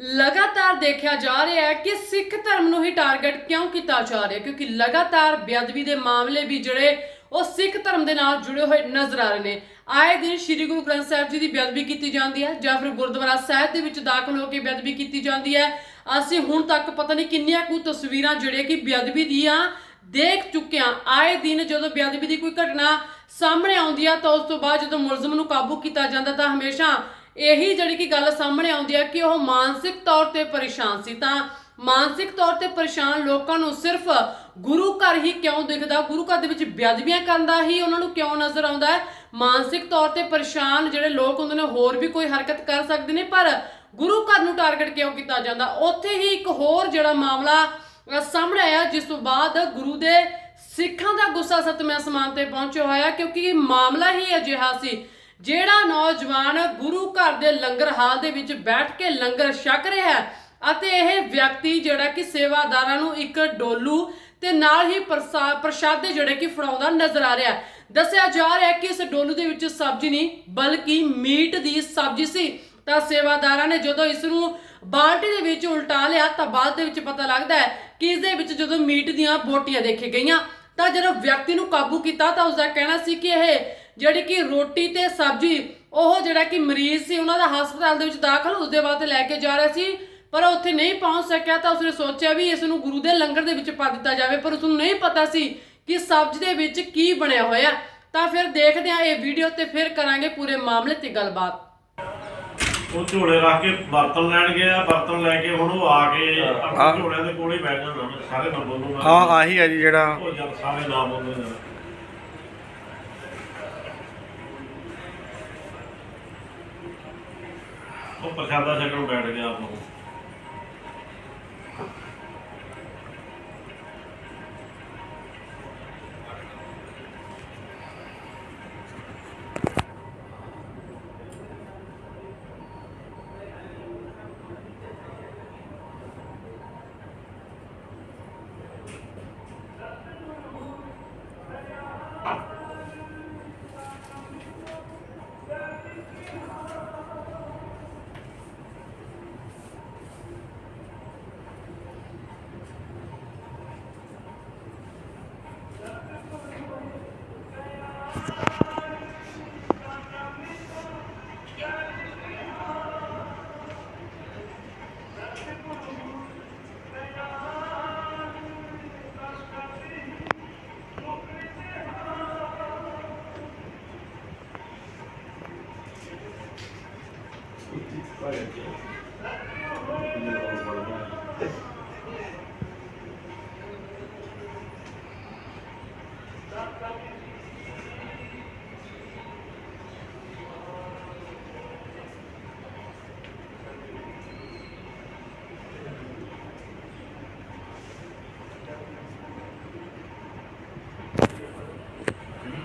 ਲਗਾਤਾਰ ਦੇਖਿਆ ਜਾ ਰਿਹਾ ਹੈ ਕਿ ਸਿੱਖ ਧਰਮ ਨੂੰ ਹੀ ਟਾਰਗੇਟ ਕਿਉਂ ਕੀਤਾ ਜਾ ਰਿਹਾ ਕਿਉਂਕਿ ਲਗਾਤਾਰ ਬੇਅਦਬੀ ਦੇ ਮਾਮਲੇ ਵੀ ਜਿਹੜੇ ਉਹ ਸਿੱਖ ਧਰਮ ਦੇ ਨਾਲ ਜੁੜੇ ਹੋਏ ਨਜ਼ਰ ਆ ਰਹੇ ਨੇ। ਆਏ ਦਿਨ ਸ੍ਰੀ ਗੁਰੂ ਗ੍ਰੰਥ ਸਾਹਿਬ ਜੀ ਦੀ ਬੇਅਦਬੀ ਕੀਤੀ ਜਾਂਦੀ ਹੈ, ਜਾਂ ਫਿਰ ਗੁਰਦੁਆਰਾ ਸਾਹਿਬ ਦੇ ਵਿੱਚ ਦਾਖਲ ਹੋ ਕੇ ਬੇਅਦਬੀ ਕੀਤੀ ਜਾਂਦੀ ਹੈ। ਅਸੀਂ ਹੁਣ ਤੱਕ ਪਤਾ ਨਹੀਂ ਕਿੰਨੀਆਂ ਕੁ ਤਸਵੀਰਾਂ ਜਿਹੜੇ ਕਿ ਬੇਅਦਬੀ ਦੀਆਂ ਦੇਖ ਚੁੱਕੇ ਹਾਂ। ਆਏ ਦਿਨ ਜਦੋਂ ਬੇਅਦਬੀ ਦੀ ਕੋਈ ਘਟਨਾ ਸਾਹਮਣੇ ਆਉਂਦੀ ਆ, ਤਾਂ ਉਸ ਤੋਂ ਬਾਅਦ ਜਦੋਂ ਮੁਲਜ਼ਮ ਨੂੰ ਕਾਬੂ ਕੀਤਾ ਜਾਂਦਾ, ਤਾਂ ਹਮੇਸ਼ਾ ਇਹੀ ਜਿਹੜੀ ਕਿ ਗੱਲ ਸਾਹਮਣੇ ਆਉਂਦੀ ਹੈ ਕਿ ਉਹ ਮਾਨਸਿਕ ਤੌਰ ਤੇ ਪਰੇਸ਼ਾਨ ਸੀ। ਤਾਂ ਮਾਨਸਿਕ ਤੌਰ ਤੇ ਪਰੇਸ਼ਾਨ ਲੋਕਾਂ ਨੂੰ ਸਿਰਫ ਗੁਰੂ ਘਰ ਹੀ ਕਿਉਂ ਦਿਖਦਾ? ਗੁਰੂ ਘਰ ਦੇ ਵਿੱਚ ਬੇਅਦਬੀਆਂ ਕਰਨ ਦਾ ਹੀ ਉਹਨਾਂ ਨੂੰ ਕਿਉਂ ਨਜ਼ਰ ਆਉਂਦਾ ਹੈ? ਮਾਨਸਿਕ ਤੌਰ ਤੇ ਪਰੇਸ਼ਾਨ ਜਿਹੜੇ ਲੋਕ ਹੁੰਦੇ ਨੇ, ਹੋਰ ਵੀ ਕੋਈ ਹਰਕਤ ਕਰ ਸਕਦੇ ਨੇ, ਪਰ ਗੁਰੂ ਘਰ ਨੂੰ ਟਾਰਗੇਟ ਕਿਉਂ ਕੀਤਾ ਜਾਂਦਾ? ਉੱਥੇ ਹੀ ਇੱਕ ਹੋਰ ਜਿਹੜਾ ਮਾਮਲਾ ਸਾਹਮਣੇ ਆਇਆ, ਜਿਸ ਤੋਂ ਬਾਅਦ ਗੁਰੂ ਦੇ ਸਿੱਖਾਂ ਦਾ ਗੁੱਸਾ ਸਤਵੇਂ ਅਸਮਾਨ ਤੇ ਪਹੁੰਚਿਆ ਹੋਇਆ, ਕਿਉਂਕਿ ਇਹ ਮਾਮਲਾ ਹੀ ਅਜਿਹਾ ਸੀ ਜਿਹੜਾ ਨੌਜਵਾਨ ਗੁਰੂ ਘਰ ਦੇ ਲੰਗਰ ਹਾਲ ਦੇ ਵਿੱਚ ਬੈਠ ਕੇ ਲੰਗਰ ਛਕ ਰਿਹਾ ਹੈ ਅਤੇ ਇਹ ਵਿਅਕਤੀ ਜਿਹੜਾ ਕਿ ਸੇਵਾਦਾਰਾਂ ਨੂੰ ਇੱਕ ਡੋਲੂ ਤੇ ਨਾਲ ਹੀ ਪ੍ਰਸਾ- ਪ੍ਰਸ਼ਾਦੇ ਜਿਹੜੇ ਕਿ ਫੜਾਉਂਦਾ ਨਜ਼ਰ ਆ ਰਿਹਾ ਦੱਸਿਆ ਜਾ ਰਿਹਾ ਕਿ ਇਸ ਡੋਲੂ ਦੇ ਵਿੱਚ ਸਬਜ਼ੀ ਨਹੀਂ, ਬਲਕਿ ਮੀਟ ਦੀ ਸਬਜ਼ੀ ਸੀ। ਤਾਂ ਸੇਵਾਦਾਰਾਂ ਨੇ ਜਦੋਂ ਇਸ ਨੂੰ ਬਾਲਟੀ ਦੇ ਵਿੱਚ ਉਲਟਾ ਲਿਆ, ਤਾਂ ਬਾਅਦ ਦੇ ਵਿੱਚ ਪਤਾ ਲੱਗਦਾ ਹੈ ਕਿ ਇਸ ਦੇ ਵਿੱਚ ਜਦੋਂ ਮੀਟ ਦੀਆਂ ਬੋਟੀਆਂ ਦੇਖੇ ਗਈਆਂ, ਤਾਂ ਜਦੋਂ ਵਿਅਕਤੀ ਨੂੰ ਕਾਬੂ ਕੀਤਾ, ਤਾਂ ਉਸ ਦਾ ਕਹਿਣਾ ਸੀ ਕਿ ਇਹ ਜਿਹੜੀ ਕਿ ਰੋਟੀ ਤੇ ਸਬਜ਼ੀ ਉਹ ਜਿਹੜਾ ਕਿ ਮਰੀਜ਼ ਸੀ ਉਹਨਾਂ ਦਾ ਹਸਪਤਾਲ ਦੇ ਵਿੱਚ ਦਾਖਲ ਉਸਦੇ ਵਾਸਤੇ ਲੈ ਕੇ ਜਾ ਰਿਹਾ ਸੀ। ਪਰ ਉਹ ਉੱਥੇ ਨਹੀਂ ਪਹੁੰਚ ਸਕਿਆ ਤਾਂ ਉਸਨੇ ਸੋਚਿਆ ਵੀ ਇਸ ਨੂੰ ਗੁਰੂ ਦੇ ਲੰਗਰ ਦੇ ਵਿੱਚ ਪਾ ਦਿੱਤਾ ਜਾਵੇ ਪਰ ਉਸ ਨੂੰ ਨਹੀਂ ਪਤਾ ਸੀ ਕਿ ਸਬਜ਼ੀ ਦੇ ਵਿੱਚ ਕੀ ਬਣਿਆ ਹੋਇਆ। ਤਾਂ ਫਿਰ ਦੇਖਦੇ ਹਾਂ ਇਹ ਵੀਡੀਓ ਤੇ ਫਿਰ ਕਰਾਂਗੇ ਪੂਰੇ ਮਾਮਲੇ ਤੇ ਗੱਲਬਾਤ। ਉਹ ਝੋਲੇ ਰੱਖ ਕੇ ਬਰਤਨ ਲੈਣ ਗਿਆ ਬਰਤਨ ਲੈ ਕੇ ਹੁਣ ਉਹ ਆ ਕੇ। ਆਪਣੇ ਝੋਲਿਆਂ ਦੇ ਕੋਲ ਬੈਠ ਜਾਂਦਾ ਉਹਨੇ, ਸਾਰੇ ਨਾ ਬੋਲੂਗਾ ਹਾਂ ਆਹੀ ਹੈ ਜੀ ਜਿਹੜਾ ਉਹ ਜਦ ਸਾਰੇ ਨਾ ਬੋਲੂ ਜਦ ਉਹ ਪ੍ਰਸ਼ਾਦਾ ਛਕਣ ਬੈਠ ਗਿਆ ਆਪ ਨੂੰ।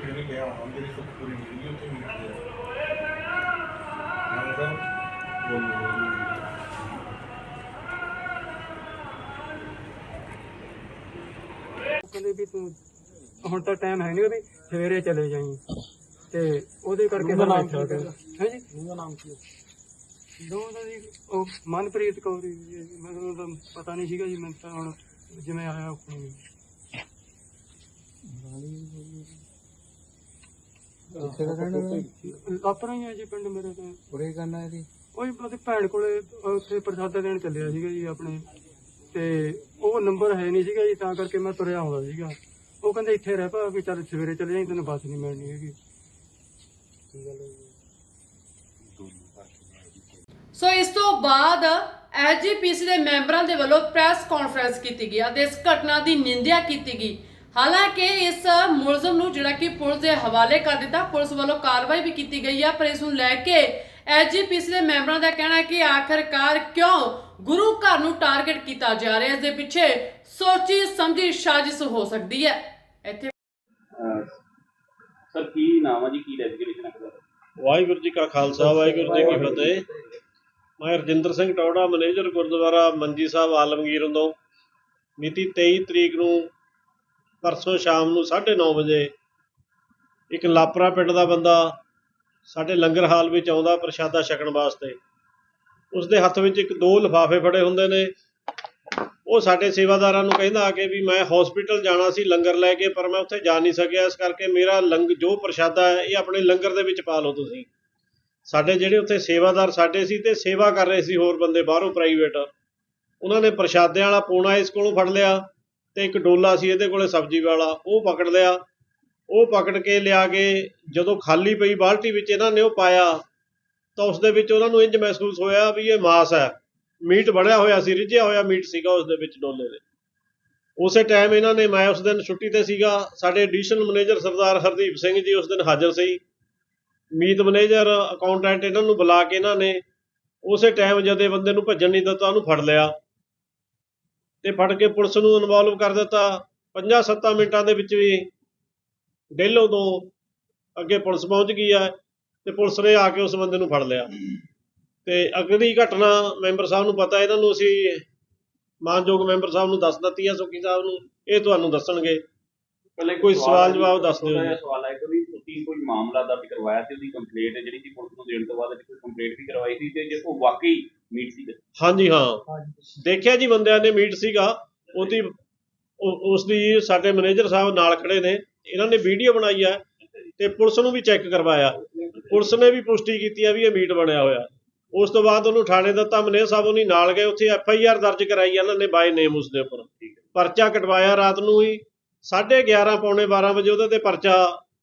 ਫਿਰ ਗਿਆ ਅੰਦਰ ਇੱਕ ਪੂਰੀ ਵੀਡੀਓ ਤੇ ਮਿਲ ਗਿਆ ਨੰਬਰ ਬੋਲੋ ਵੀ ਤੂੰ ਹੁਣ ਤਾਂ ਟਾਈਮ ਹੈ ਨਹੀਂ ਵੀ ਸਵੇਰੇ ਚਲੇ ਜਾਈਂ। ਤੇ ਉਹਦੇ ਕਰਕੇ ਫਿਰ ਬੈਠਾ ਹੈ ਜੀ? ਉਹਦਾ ਨਾਮ ਕੀ ਦੋ ਦਾ ਜੀ ਉਹ ਮਨਪ੍ਰੀਤ ਕੌਰ ਜੀ ਹੈ ਜੀ, ਮੈਨੂੰ ਤਾਂ ਪਤਾ ਨਹੀਂ ਸੀਗਾ ਜੀ ਮੈਂ ਤਾਂ ਹੁਣ ਜਿਵੇਂ ਆਇਆ ਆਪਣੀ ਆਪਣਾ ਹੀ ਹੈ ਜੀ ਪਿੰਡ ਮੇਰੇ ਤਾਂ। ਉਰੇ ਕਰਨਾ ਇਹਦੀ। ਉਹੀ ਉਹਦੀ ਭੈਣ ਕੋਲੇ ਉੱਥੇ ਪ੍ਰਸ਼ਾਦਾ ਦੇਣ ਚੱਲਿਆ ਸੀਗਾ ਜੀ ਆਪਣੇ। ਤੇ ਉਹ ਨੰਬਰ ਹੈ ਨਹੀਂ ਸੀਗਾ ਜੀ, ਤਾਂ ਕਰਕੇ ਮੈਂ ਤੁਰਿਆ ਆਉਂਦਾ ਸੀਗਾ। ਉਹ ਕਹਿੰਦੇ ਇੱਥੇ ਰਹਿ ਪਾ ਵੀ ਚੱਲ ਸਵੇਰੇ ਚਲੇ ਜਾਈਂ, ਤੈਨੂੰ ਬੱਸ ਨਹੀਂ ਮਿਲਣੀ ਹੈਗੀ। ਸੋ ਇਸ ਤੋਂ ਬਾਅਦ ਐਜੀਪੀਸੀ ਦੇ ਮੈਂਬਰਾਂ ਦੇ ਵੱਲੋਂ ਪ੍ਰੈਸ ਕਾਨਫਰੰਸ ਕੀਤੀ ਗਈ। ਅਤੇ ਇਸ ਘਟਨਾ ਦੀ ਨਿੰਦਿਆ ਕੀਤੀ ਗਈ। ਹਾਲਾਂਕਿ, ਇਸ ਮੁਲਜ਼ਮ ਨੂੰ ਜਿਹੜਾ ਕਿ ਪੁਲਿਸ ਦੇ ਹਵਾਲੇ ਕਰ ਦਿੱਤਾ, ਪੁਲਿਸ ਵੱਲੋਂ ਕਾਰਵਾਈ ਵੀ ਕੀਤੀ ਗਈ ਆ, ਪਰ ਇਸ ਨੂੰ ਲੈ ਕੇ ਐਜੀਪੀਸੀ ਦੇ ਮੈਂਬਰਾਂ ਦਾ ਕਹਿਣਾ ਹੈ ਕਿ ਆਖਰਕਾਰ ਕਿਉਂ ਗੁਰੂ ਘਰ ਨੂੰ ਟਾਰਗੇਟ ਕੀਤਾ ਜਾ ਰਿਹਾ ਹੈ? ਇਸ ਦੇ ਪਿੱਛੇ ਸੋਚੀ ਸਮਝੀ ਸਾਜ਼ਿਸ਼ ਹੋ ਸਕਦੀ ਹੈ। ਇੱਥੇ ਸਰ ਕੀ ਨਾਮ ਆ ਜੀ? ਕੀ ਡੈਜ਼ਿਗਨੇਸ਼ਨ ਹੈ ਵਾਹਿਗੁਰੂ ਜੀ ਕਾ ਖਾਲਸਾ ਵਾਹਿਗੁਰੂ ਜੀ ਕੀ ਫਤਿਹ। ਮੈਂ ਰਜਿੰਦਰ ਸਿੰਘ ਟੌੜਾ ਮੈਨੇਜਰ ਗੁਰਦੁਆਰਾ ਮੰਜੀ ਸਾਹਿਬ ਆਲਮਗੀਰ ਵੱਲੋਂ ਮਿਤੀ 23 ਤਰੀਕ ਨੂੰ ਪਰਸੋਂ ਸ਼ਾਮ ਨੂੰ 9:30 ਵਜੇ ਇੱਕ ਲਾਪਰਾ ਪਿੰਡ ਦਾ ਬੰਦਾ ਸਾਡੇ ਲੰਗਰ ਹਾਲ ਵਿੱਚ ਆਉਂਦਾ ਪ੍ਰਸ਼ਾਦਾ ਛਕਣ ਵਾਸਤੇ। ਉਸ ਦੇ ਹੱਥ ਵਿੱਚ ਇੱਕ ਦੋ ਲਿਫਾਫੇ ਫੜੇ ਹੁੰਦੇ ਨੇ। ਉਹ ਸਾਡੇ ਸੇਵਾਦਾਰਾਂ ਨੂੰ ਕਹਿੰਦਾ ਆ ਕੇ ਵੀ ਮੈਂ ਹਸਪੀਟਲ ਜਾਣਾ ਸੀ, ਲੰਗਰ ਲੈ ਕੇ, ਪਰ ਮੈਂ ਉੱਥੇ ਜਾ ਨਹੀਂ ਸਕਿਆ। ਇਸ ਕਰਕੇ ਮੇਰਾ ਲੰਗ, ਜੋ ਪ੍ਰਸ਼ਾਦਾ ਹੈ, ਇਹ ਆਪਣੇ ਲੰਗਰ ਦੇ ਵਿੱਚ ਪਾ ਲਓ ਤੁਸੀਂ। ਸਾਡੇ ਜਿਹੜੇ ਉੱਥੇ ਸੇਵਾਦਾਰ ਸਾਡੇ ਸੀ ਤੇ ਸੇਵਾ ਕਰ ਰਹੇ ਸੀ ਹੋਰ ਬੰਦੇ ਬਾਹਰੋਂ ਪ੍ਰਾਈਵੇਟ ਉਹਨਾਂ ਨੇ ਪ੍ਰਸ਼ਾਦਿਆਂ ਵਾਲਾ ਪੋਣਾ ਇਸ ਕੋਲੋਂ ਫੜ ਲਿਆ ਤੇ ਇੱਕ ਡੋਲਾ ਸੀ, ਇਹਦੇ ਕੋਲੇ ਸਬਜ਼ੀ ਵਾਲਾ, ਉਹ ਪਕੜ ਲਿਆ। ਉਹ ਪਕੜ ਕੇ ਲਿਆ ਕੇ ਜਦੋਂ ਖਾਲੀ ਪਈ ਬਾਲਟੀ ਵਿੱਚ ਇਹਨਾਂ ਨੇ ਉਹ ਪਾਇਆ, ਤਾਂ ਉਸ ਦੇ ਵਿੱਚ ਉਹਨਾਂ ਨੂੰ ਇੰਜ ਮਹਿਸੂਸ ਹੋਇਆ ਵੀ ਇਹ ਮਾਸ ਹੈ। ਮੀਟ ਬਣਿਆ ਹੋਇਆ ਸੀ, ਰਿਝਿਆ ਹੋਇਆ ਮੀਟ ਸੀਗਾ ਉਸ ਦੇ ਵਿੱਚ ਡੋਲੇ ਦੇ। ਉਸੇ ਟਾਈਮ ਇਹਨਾਂ ਨੇ, ਮੈਂ ਉਸ ਦਿਨ ਛੁੱਟੀ ਤੇ ਸੀਗਾ, ਸਾਡੇ ਐਡੀਸ਼ਨਲ ਮੈਨੇਜਰ ਸਰਦਾਰ ਹਰਦੀਪ ਸਿੰਘ ਜੀ ਉਸ ਦਿਨ ਹਾਜ਼ਰ ਸੀ। ਮੀਤ ਮੈਨੇਜਰ ਅਕਾਊਂਟੈਂਟ ਇਹਨਾਂ ਨੂੰ ਬੁਲਾ ਕੇ ਇਹਨਾਂ ਨੇ ਉਸੇ ਟਾਈਮ ਜਦੇ ਬੰਦੇ ਨੂੰ ਭੱਜਣ ਨਹੀਂ ਦਿੱਤਾ, ਉਹਨੂੰ ਫੜ ਲਿਆ। ਤੇ ਫੜ ਕੇ ਪੁਲਿਸ ਨੂੰ ਇਨਵੋਲਵ ਕਰ ਦਿੱਤਾ। 5-7 ਮਿੰਟਾਂ ਦੇ ਵਿੱਚ ਵੀ ਡੇਲੋ ਤੋਂ ਅੱਗੇ ਪੁਲਿਸ ਪਹੁੰਚ ਗਈ ਹੈ ਤੇ ਪੁਲਿਸ ਨੇ ਆ ਕੇ ਉਸ ਬੰਦੇ ਨੂੰ ਫੜ ਲਿਆ। ਤੇ ਅਗਲੀ ਘਟਨਾ ਮੈਂਬਰ ਸਾਹਿਬ ਨੂੰ ਪਤਾ ਇਹਨਾਂ ਨੂੰ ਅਸੀਂ ਮਾਨਯੋਗ ਮੈਂਬਰ ਸਾਹਿਬ ਨੂੰ ਦੱਸ ਦਿੱਤੀ ਹੈ ਸੁੱਕੀ ਸਾਹਿਬ ਨੂੰ ਇਹ ਤੁਹਾਨੂੰ ਦੱਸਣਗੇ। ਪਹਿਲੇ ਕੋਈ ਸਵਾਲ ਜਵਾਬ ਦੱਸ ਦਿਓ ਜੀ। ਸਵਾਲ ਹੈ ਕਿ ਵੀ ਤੁਸੀਂ ਕੋਈ ਮਾਮਲਾ ਦਰਜ ਕਰਵਾਇਆ ਸੀ ਉਹਦੀ ਕੰਪਲੇਂਟ ਜਿਹੜੀ ਕਿ ਪੁਲਿਸ ਨੂੰ ਦੇਣ ਤੋਂ ਬਾਅਦ ਕੋਈ ਕੰਪਲੇਂਟ ਵੀ ਕਰਵਾਈ ਸੀ ਤੇ ਜੇ ਉਹ ਵਾਕਈ ਮੀਟ ਸੀ ਹਾਂਜੀ ਹਾਂ। ਦੇਖਿਆ ਜੀ ਬੰਦਿਆਂ ਨੇ ਮੀਟ ਸੀਗਾ ਉਹਦੀ ਉਹ- ਉਸ ਦੀ ਸਾਡੇ ਮੈਨੇਜਰ ਸਾਹਿਬ ਨਾਲ ਖੜੇ ਨੇ ਇਹਨਾਂ ਨੇ ਵੀਡੀਓ ਬਣਾਈ ਹੈ ਤੇ ਪੁਲਿਸ ਨੂੰ ਵੀ ਚੈੱਕ ਕਰਵਾਇਆ। ਪੁਲਿਸ ਨੇ ਵੀ ਪੁਸ਼ਟੀ ਕੀਤੀ ਹੈ ਵੀ ਇਹ ਮੀਟ ਬਣਿਆ ਹੋਇਆ। ਉਸ ਤੋਂ ਬਾਅਦ ਉਹਨੂੰ ਥਾਣੇ ਦਿੱਤਾ ਮੈਨੇਜਰ ਸਾਹਿਬ ਉਹਨੀ ਨਾਲ ਗਏ, ਉੱਥੇ ਐਫ ਆਈ ਆਰ ਦਰਜ ਕਰਾਈ ਇਹਨਾਂ ਨੇ ਬਾਈ ਨੇਮ ਉਸ ਦੇ ਉੱਪਰ। ਪਰਚਾ ਕਟਵਾਇਆ ਰਾਤ ਨੂੰ ਹੀ 11:30 ਪੌਣੇ 12 ਵਜੇ ਉਹਦੇ ਤੇ ਪਰਚਾ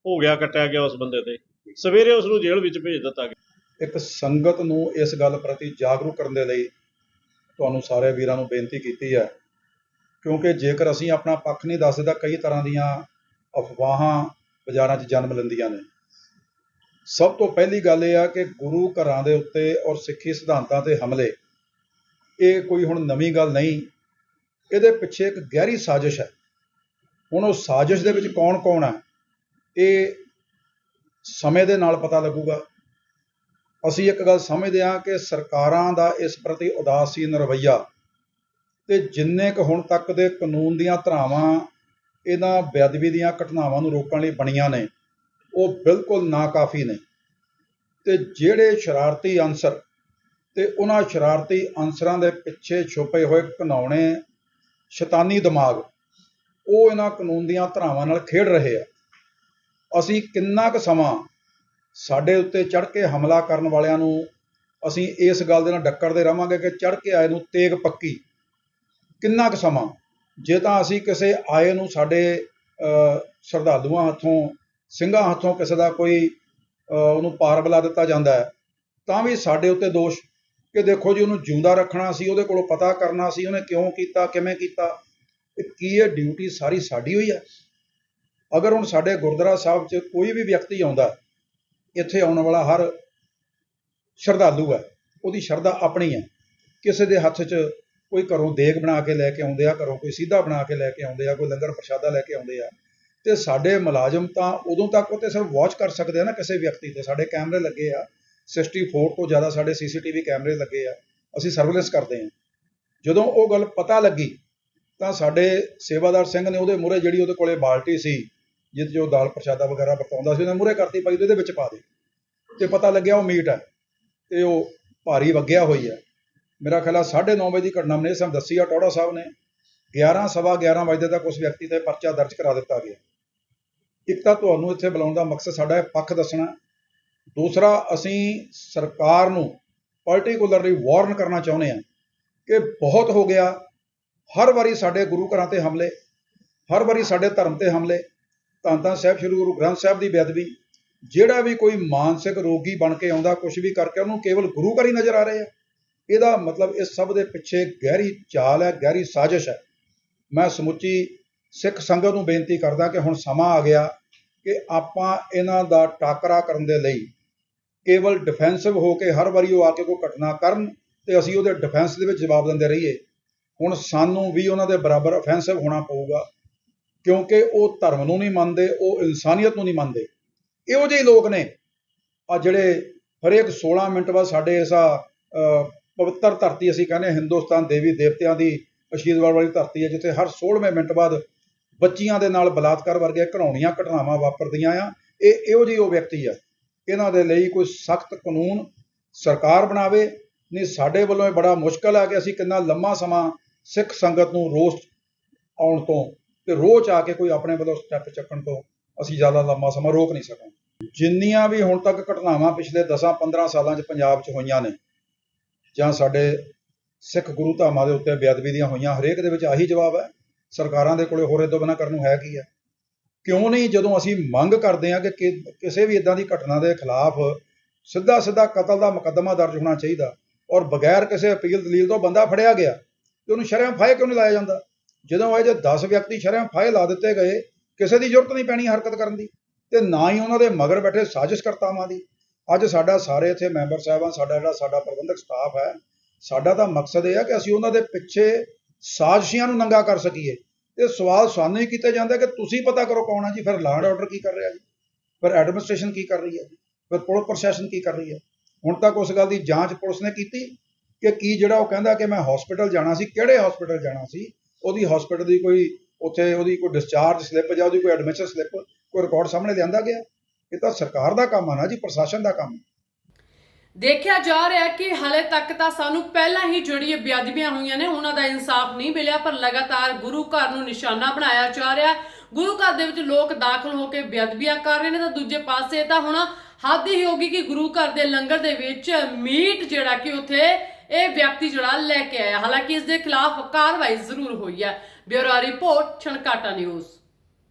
ਹੋ ਗਿਆ, ਕੱਟਿਆ ਗਿਆ ਉਸ ਬੰਦੇ ਤੇ। ਸਵੇਰੇ ਉਸ ਨੂੰ ਜੇਲ੍ਹ ਵਿੱਚ ਭੇਜ ਦਿੱਤਾ ਗਿਆ। ਇੱਕ ਸੰਗਤ ਨੂੰ ਇਸ ਗੱਲ ਪ੍ਰਤੀ ਜਾਗਰੂਕ ਕਰਨ ਦੇ ਲਈ ਤੁਹਾਨੂੰ ਸਾਰੇ ਵੀਰਾਂ ਨੂੰ ਬੇਨਤੀ ਕੀਤੀ ਹੈ, ਕਿਉਂਕਿ ਜੇਕਰ ਅਸੀਂ ਆਪਣਾ ਪੱਖ ਨਹੀਂ ਦੱਸਦੇ ਤਾਂ ਕਈ ਤਰ੍ਹਾਂ ਦੀਆਂ ਅਫਵਾਹਾਂ ਬਾਜ਼ਾਰਾਂ 'ਚ ਜਨਮ ਲੈਂਦੀਆਂ ਨੇ। ਸਭ ਤੋਂ ਪਹਿਲੀ ਗੱਲ ਇਹ ਆ ਕਿ ਗੁਰੂ ਘਰਾਂ ਦੇ ਉੱਤੇ ਔਰ ਸਿੱਖੀ ਸਿਧਾਂਤਾਂ ਤੇ ਹਮਲੇ, ਇਹ ਕੋਈ ਹੁਣ ਨਵੀਂ ਗੱਲ ਨਹੀਂ। ਇਹਦੇ ਪਿੱਛੇ ਇੱਕ ਗਹਿਰੀ ਸਾਜ਼ਿਸ਼ ਹੈ। ਹੁਣ ਉਹ ਸਾਜ਼ਿਸ਼ ਦੇ ਵਿੱਚ ਕੌਣ-ਕੌਣ ਹੈ ਇਹ ਸਮੇਂ ਦੇ ਨਾਲ ਪਤਾ ਲੱਗੂਗਾ। ਅਸੀਂ ਇੱਕ ਗੱਲ ਸਮਝਦੇ ਹਾਂ ਕਿ ਸਰਕਾਰਾਂ ਦਾ ਇਸ ਪ੍ਰਤੀ ਉਦਾਸੀਨ ਰਵੱਈਆ ਤੇ ਜਿੰਨੇ ਕੁ ਹੁਣ ਤੱਕ ਦੇ ਕਾਨੂੰਨ ਦੀਆਂ ਧਾਰਾਵਾਂ ਇਹਨਾਂ ਬੇਅਦਬੀ ਦੀਆਂ ਘਟਨਾਵਾਂ ਨੂੰ ਰੋਕਣ ਲਈ ਬਣੀਆਂ ਨੇ, ਉਹ ਬਿਲਕੁਲ ਨਾਕਾਫੀ ਨੇ। ਤੇ ਜਿਹੜੇ ਸ਼ਰਾਰਤੀ ਅਨਸਰ ਤੇ ਉਹਨਾਂ ਸ਼ਰਾਰਤੀ ਅਨਸਰਾਂ ਦੇ ਪਿੱਛੇ ਛੁਪੇ ਹੋਏ ਘਿਨਾਉਣੇ ਸ਼ੈਤਾਨੀ ਦਿਮਾਗ, ਉਹ ਇਹਨਾਂ ਕਾਨੂੰਨ ਦੀਆਂ ਧਾਰਾਵਾਂ ਨਾਲ ਖੇਡ ਰਹੇ ਆ। ਅਸੀਂ ਕਿੰਨਾ ਕੁ ਸਮਾਂ ਸਾਡੇ ਉੱਤੇ ਚੜ੍ਹ ਕੇ ਹਮਲਾ ਕਰਨ ਵਾਲਿਆਂ ਨੂੰ ਅਸੀਂ ਇਸ ਗੱਲ ਦੇ ਨਾਲ ਡੱਕਰਦੇ ਰਵਾਂਗੇ ਕਿ ਚੜ੍ਹ ਕੇ ਆਏ ਨੂੰ ਤੇਗ ਪੱਕੀ। ਕਿੰਨਾ ਕੁ ਸਮਾਂ ਜੇ ਤਾਂ ਅਸੀਂ ਕਿਸੇ ਆਏ ਨੂੰ ਸਾਡੇ ਸ਼ਰਧਾਲੂਆਂ ਹੱਥੋਂ, ਸਿੰਘਾਂ ਹੱਥੋਂ ਕਿਸੇ ਦਾ ਕੋਈ ਉਹਨੂੰ ਪਾਰ ਬੁਲਾ ਦਿੱਤਾ ਜਾਂਦਾ ਹੈ, ਤਾਂ ਵੀ ਸਾਡੇ ਉੱਤੇ ਦੋਸ਼ ਕਿ ਦੇਖੋ ਜੀ ਉਹਨੂੰ ਜਿਉਂਦਾ ਰੱਖਣਾ ਸੀ, ਉਹਦੇ ਕੋਲੋਂ ਪਤਾ ਕਰਨਾ ਸੀ, ਉਹਨੇ ਕਿਉਂ ਕੀਤਾ, ਕਿਵੇਂ ਕੀਤਾ ਕੀ ਇਹ ਡਿਊਟੀ ਸਾਰੀ ਸਾਡੀ ਹੋਈ ਹੈ? ਅਗਰ ਹੁਣ ਸਾਡੇ ਗੁਰਦੁਆਰਾ ਸਾਹਿਬ 'ਚ ਕੋਈ ਵੀ ਵਿਅਕਤੀ ਆਉਂਦਾ, ਇੱਥੇ ਆਉਣ ਵਾਲਾ ਹਰ ਸ਼ਰਧਾਲੂ ਹੈ, ਉਹਦੀ ਸ਼ਰਧਾ ਆਪਣੀ ਹੈ, ਕਿਸੇ ਦੇ ਹੱਥ 'ਚ ਕੋਈ ਘਰੋਂ ਦੇਗ ਬਣਾ ਕੇ ਲੈ ਕੇ ਆਉਂਦੇ ਆ, ਘਰੋਂ ਕੋਈ ਸਿੱਧਾ ਬਣਾ ਕੇ ਲੈ ਕੇ ਆਉਂਦੇ ਆ, ਕੋਈ ਲੰਗਰ ਪ੍ਰਸ਼ਾਦਾ ਲੈ ਕੇ ਆਉਂਦੇ ਆ। ਤੇ ਸਾਡੇ ਮੁਲਾਜ਼ਮ ਤਾਂ ਉਦੋਂ ਤੱਕ ਉਹ ਤੇ ਸਿਰਫ ਵਾਚ ਕਰ ਸਕਦੇ ਆ ਨਾ ਕਿਸੇ ਵਿਅਕਤੀ ਤੇ। ਸਾਡੇ ਕੈਮਰੇ ਲੱਗੇ ਆ 64 ਤੋਂ ਜ਼ਿਆਦਾ ਸਾਡੇ ਸੀਸੀਟੀਵੀ ਕੈਮਰੇ ਲੱਗੇ ਆ, ਅਸੀਂ ਸਰਵੇਲੈਂਸ ਕਰਦੇ ਆ। ਜਦੋਂ ਉਹ ਗੱਲ ਪਤਾ ਲੱਗੀ, ਤਾਂ ਸਾਡੇ ਸੇਵਾਦਾਰ ਸਿੰਘ ਨੇ ਉਹਦੇ ਮੂਹਰੇ ਜਿਹੜੀ ਉਹਦੇ ਕੋਲੇ ਬਾਲਟੀ ਸੀ ਜਿੱਤ ਜੋ ਦਾਲ ਪ੍ਰਸ਼ਾਦਾ ਵਗੈਰਾ ਵਰਤਾਉਂਦਾ ਸੀ, ਉਹਨੇ ਮੂਹਰੇ ਕਰਤੀ ਪਾਈ ਉਹਦੇ ਵਿੱਚ ਪਾ ਦੇ ਤੇ ਪਤਾ ਲੱਗਿਆ ਉਹ ਮੀਟ ਹੈ ਤੇ ਉਹ ਭਾਰੀ ਵਗਿਆ ਹੋਈ ਹੈ ਮੇਰਾ ਖਿਆਲ ਆ 9:30 ਵਜੇ ਦੀ ਘਟਨਾ ਮਨੇ ਸਾਨੂੰ ਦੱਸੀ ਆ, ਟੌੜਾ ਸਾਹਿਬ ਨੇ। 11 ਸਵਾ 11 ਵਜੇ ਤੱਕ ਉਸ ਵਿਅਕਤੀ ਤੇ ਪਰਚਾ ਦਰਜ ਕਰਾ ਦਿੱਤਾ ਗਿਆ। ਇੱਕ ਤਾਂ ਤੁਹਾਨੂੰ ਇੱਥੇ ਬੁਲਾਉਣ ਦਾ ਮਕਸਦ ਸਾਡਾ ਹੈ ਪੱਖ ਦੱਸਣਾ। ਦੂਸਰਾ, ਅਸੀਂ ਸਰਕਾਰ ਨੂੰ ਪਾਰਟਿਕੂਲਰਲੀ ਵਾਰਨ ਕਰਨਾ ਚਾਹੁੰਦੇ ਹਾਂ ਕਿ ਬਹੁਤ ਹੋ ਗਿਆ। ਹਰ ਵਾਰੀ ਸਾਡੇ ਗੁਰੂ ਘਰਾਂ ਤੇ ਹਮਲੇ, ਹਰ ਵਾਰੀ ਸਾਡੇ ਧਰਮ ਤੇ ਹਮਲੇ ਧੰਨ ਧੰਨ ਸਾਹਿਬ ਸ੍ਰੀ ਗੁਰੂ ਗ੍ਰੰਥ ਸਾਹਿਬ ਦੀ ਬੇਅਦਬੀ, ਜਿਹੜਾ ਵੀ ਕੋਈ ਮਾਨਸਿਕ ਰੋਗੀ ਬਣ ਕੇ ਆਉਂਦਾ ਕੁਝ ਵੀ ਕਰਕੇ ਉਹਨੂੰ ਕੇਵਲ ਗੁਰੂ ਘਰ ਹੀ ਨਜ਼ਰ ਆ ਰਹੇ ਆ। ਇਹਦਾ ਮਤਲਬ ਇਸ ਸਭ ਦੇ ਪਿੱਛੇ ਗਹਿਰੀ ਚਾਲ ਹੈ, ਗਹਿਰੀ ਸਾਜ਼ਿਸ਼ ਹੈ। ਮੈਂ ਸਮੁੱਚੀ ਸਿੱਖ ਸੰਗਤ ਨੂੰ ਬੇਨਤੀ ਕਰਦਾ ਕਿ ਹੁਣ ਸਮਾਂ ਆ ਗਿਆ ਕਿ ਆਪਾਂ ਇਹਨਾਂ ਦਾ ਟਾਕਰਾ ਕਰਨ ਦੇ ਲਈ ਕੇਵਲ ਡਿਫੈਂਸਿਵ ਹੋ ਕੇ ਹਰ ਵਾਰੀ ਉਹ ਆ ਕੇ ਕੋਈ ਘਟਨਾ ਕਰਨ ਤੇ ਅਸੀਂ ਉਹਦੇ ਡਿਫੈਂਸ ਦੇ ਵਿੱਚ ਜਵਾਬ ਦਿੰਦੇ ਰਹੀਏ। ਹੁਣ ਸਾਨੂੰ ਵੀ ਉਹਨਾਂ ਦੇ ਬਰਾਬਰ ਅਫੈਂਸਿਵ ਹੋਣਾ ਪਊਗਾ, ਕਿਉਂਕਿ ਉਹ ਧਰਮ ਨੂੰ ਨਹੀਂ ਮੰਨਦੇ, ਉਹ ਇਨਸਾਨੀਅਤ ਨੂੰ ਨਹੀਂ ਮੰਨਦੇ। ਇਹੋ ਜਿਹੇ ਲੋਕ ਨੇ। ਆ ਜਿਹੜੇ ਹਰੇਕ 16 ਮਿੰਟ ਬਾਅਦ ਸਾਡੇ ਇਸ ਪਵਿੱਤਰ ਧਰਤੀ ਅਸੀਂ ਕਹਿੰਦੇ ਹਿੰਦੁਸਤਾਨ ਦੇਵੀ ਦੇਵਤਿਆਂ ਦੀ ਅਸ਼ੀਰਵਾਦ ਵਾਲੀ ਧਰਤੀ ਹੈ, ਜਿੱਥੇ ਹਰ 16ਵੇਂ ਮਿੰਟ ਬਾਅਦ ਬੱਚੀਆਂ ਦੇ ਨਾਲ ਬਲਾਤਕਾਰ ਵਰਗੀਆਂ ਘਣਾਉਣੀਆਂ ਘਟਨਾਵਾਂ ਵਾਪਰਦੀਆਂ ਆ। ਇਹ ਇਹੋ ਜਿਹੀ ਉਹ ਵਿਅਕਤੀ ਆ, ਇਹਨਾਂ ਦੇ ਲਈ ਕੋਈ ਸਖਤ ਕਾਨੂੰਨ ਸਰਕਾਰ ਬਣਾਵੇ। ਨਹੀਂ, ਸਾਡੇ ਵੱਲੋਂ ਇਹ ਬੜਾ ਮੁਸ਼ਕਲ ਆ ਕਿ ਅਸੀਂ ਕਿੰਨਾ ਲੰਮਾ ਸਮਾਂ ਸਿੱਖ ਸੰਗਤ ਨੂੰ ਰੋਸ ਆਉਣ ਤੋਂ ਤੇ ਰੋਜ਼ ਆ ਕੇ ਕੋਈ ਆਪਣੇ ਵੱਲੋਂ ਸਟੈਪ ਚੱਕਣ ਤੋਂ ਅਸੀਂ ਜ਼ਿਆਦਾ ਲੰਮਾ ਸਮਾਂ ਰੋਕ ਨਹੀਂ ਸਕਾਂਗੇ। ਜਿੰਨੀਆਂ ਵੀ ਹੁਣ ਤੱਕ ਘਟਨਾਵਾਂ ਪਿਛਲੇ 10-15 ਸਾਲਾਂ 'ਚ ਪੰਜਾਬ 'ਚ ਹੋਈਆਂ ਨੇ ਜਾਂ ਸਾਡੇ ਸਿੱਖ ਗੁਰੂ ਧਾਮਾਂ ਦੇ ਉੱਤੇ ਬੇਅਦਬੀ ਦੀਆਂ ਹੋਈਆਂ, ਹਰੇਕ ਦੇ ਵਿੱਚ ਆਹੀ ਜਵਾਬ ਹੈ, ਸਰਕਾਰਾਂ ਦੇ ਕੋਲੇ ਹੋਰ ਇਹ ਤੋਂ ਬਿਨਾਂ ਕਰਨ ਨੂੰ ਹੈ ਕੀ ਹੈ? ਕਿਉਂ ਨਹੀਂ ਜਦੋਂ ਅਸੀਂ ਮੰਗ ਕਰਦੇ ਹਾਂ ਕਿ ਕਿ- ਕਿਸੇ ਵੀ ਇਦਾਂ ਦੀ ਘਟਨਾ ਦੇ ਖਿਲਾਫ ਸਿੱਧਾ ਸਿੱਧਾ ਕਤਲ ਦਾ ਮੁਕੱਦਮਾ ਦਰਜ ਹੋਣਾ ਚਾਹੀਦਾ ਔਰ ਬਗੈਰ ਕਿਸੇ ਅਪੀਲ ਦਲੀਲ ਤੋਂ ਬੰਦਾ ਫੜਿਆ ਗਿਆ ਤੇ ਉਹਨੂੰ ਸ਼ਰਮ ਫਾਇ ਕਿਉਂ ਨਹੀਂ ਲਾਇਆ ਜਾਂਦਾ? ਜਦੋਂ ਇਹ ਜੇ 10 ਵਿਅਕਤੀ ਸ਼ਰਮ ਫਾਇ ਲਾ ਦਿੱਤੇ ਗਏ, ਕਿਸੇ ਦੀ ਜ਼ਰੂਰਤ ਨਹੀਂ ਪੈਣੀ ਹਰਕਤ ਕਰਨ ਦੀ ਤੇ ਨਾ ਹੀ ਉਹਨਾਂ ਦੇ ਮਗਰ ਬੈਠੇ ਸਾਜ਼ਿਸ਼ ਕਰਤਾਵਾਂ ਦੀ। ਅੱਜ ਸਾਡਾ ਸਾਰੇ ਇੱਥੇ ਮੈਂਬਰ ਸਾਹਿਬਾਨ, ਸਾਡਾ ਜਿਹੜਾ ਸਾਡਾ ਪ੍ਰਬੰਧਕ ਸਟਾਫ ਹੈ, ਸਾਡਾ ਤਾਂ ਮਕਸਦ ਇਹ ਹੈ ਕਿ ਅਸੀਂ ਉਹਨਾਂ ਦੇ ਪਿੱਛੇ ਸਾਜ਼ਿਸ਼ੀਆਂ ਨੂੰ ਨੰਗਾ ਕਰ ਸਕੀਏ। ਤੇ ਸਵਾਲ ਸਾਨੂੰ ਹੀ ਕੀਤਾ ਜਾਂਦਾ ਕਿ ਤੁਸੀਂ ਪਤਾ ਕਰੋ ਕੌਣ ਹੈ ਜੀ, ਫਿਰ ਲਾਂਡ ਆਰਡਰ ਕੀ ਕਰ ਰਿਹਾ ਜੀ? ਫਿਰ ਐਡਮਿਨਿਸਟ੍ਰੇਸ਼ਨ ਕੀ ਕਰ ਰਹੀ ਹੈ? ਫਿਰ ਪੁਲਿਸ ਪ੍ਰਸ਼ਾਸਨ ਕੀ ਕਰ ਰਹੀ ਹੈ? ਹੁਣ ਤੱਕ ਉਸ ਗੱਲ ਦੀ ਜਾਂਚ ਪੁਲਿਸ ਨੇ ਕੀਤੀ ਕਿ ਕੀ ਜਿਹੜਾ ਉਹ ਕਹਿੰਦਾ ਕਿ ਮੈਂ ਹਸਪੀਟਲ ਜਾਣਾ ਸੀ, ਕਿਹੜੇ ਹਸਪੀਟਲ ਜਾਣਾ ਸੀ? ਉਹਦੀ ਹਸਪੀਟਲ ਦੀ ਕੋਈ, ਉੱਥੇ ਉਹਦੀ ਕੋਈ ਡਿਸਚਾਰਜ ਸਲਿੱਪ ਜਾਂ ਉਹਦੀ ਕੋਈ ਐਡਮਿਸ਼ਨ ਸਲਿੱਪ ਕੋਈ ਰਿਕਾਰਡ ਸਾਹਮਣੇ ਲਿਆਂਦਾ ਗਿਆ। ਇਹ ਤਾਂ ਸਰਕਾਰ ਦਾ ਕੰਮ ਆ ਨਾ ਜੀ, ਪ੍ਰਸ਼ਾਸਨ ਦਾ ਕੰਮ। ਦੇਖਿਆ ਜਾ ਰਿਹਾ ਹੈ ਕਿ ਹਲੇ ਤੱਕ ਤਾਂ ਸਾਨੂੰ ਪਹਿਲਾਂ ਹੀ ਜਿਹੜੀਆਂ ਇਹ ਹੋਈਆਂ ਨੇ, ਉਹਨਾਂ ਦਾ ਇਨਸਾਫ ਨਹੀਂ ਮਿਲਿਆ, ਪਰ ਲਗਾਤਾਰ ਗੁਰੂ ਘਰ ਨੂੰ ਨਿਸ਼ਾਨਾ ਬਣਾਇਆ ਜਾ ਰਿਹਾ। ਗੁਰੂ ਘਰ ਦੇ ਵਿੱਚ ਲੋਕ ਦਾਖਲ ਹੋ ਕੇ ਬੇਅਦਬੀਆਂ ਕਰ ਰਹੇ ਨੇ, ਤਾਂ ਦੂਜੇ ਪਾਸੇ ਤਾਂ ਹੁਣ ਹੱਦ ਹੀ ਹੋਗੀ ਕਿ ਗੁਰੂ ਘਰ ਦੇ ਲੰਗਰ ਦੇ ਵਿੱਚ ਮੀਟ ਜਿਹੜਾ ਕਿ ਉੱਥੇ ਇਹ ਵਿਅਕਤੀ ਜਿਹੜਾ ਲੈ ਕੇ ਆਇਆ। ਹਾਲਾਂਕਿ ਇਸ ਦੇ ਖਿਲਾਫ ਕਾਰਵਾਈ ਜ਼ਰੂਰ ਹੋਈ ਹੈ। Bureau report, Chhankata news.